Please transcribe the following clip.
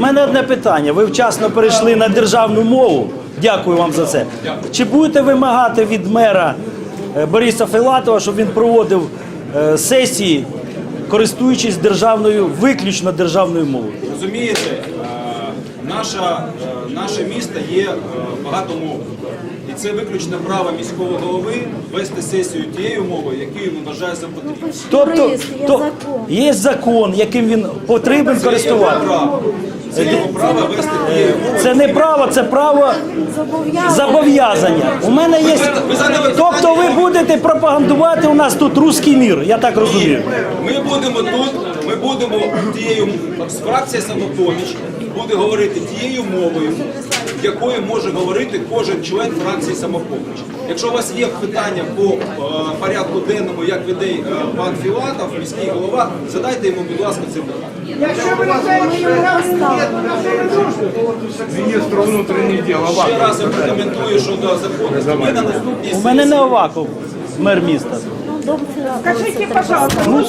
мене одне питання. Ви вчасно перейшли на державну мову. Дякую вам за це. Чи будете вимагати від мера е, Бориса Филатова, щоб він проводив е, сесії, користуючись державною, виключно державною мовою? Розумієте, е, наша, наше місто є багатомовним. І це виключне право міського голови вести сесію тією мовою, якою він вважає за потрібне. Тобто є то- закон. є закон, яким він потрібен користуватися. Це право вести тією мовою. Це не право, це право зобов'язання. У мене є. Тобто ви будете пропагандувати у нас тут руський мір, я так розумію. Ми будемо тут, ми будемо тією фракція самопоміч буде говорити тією мовою, якою може говорити кожен член фракції самопоміч. Якщо у вас є питання по е, порядку денному, як веде е, пан Філатов, міський голова, задайте йому, будь ласка, це питання. Міністр внутрішніх діл Ще раз я прокоментую щодо закону. Ми на наступній У мене сесії не Оваков, мер міста. Філатова, це так.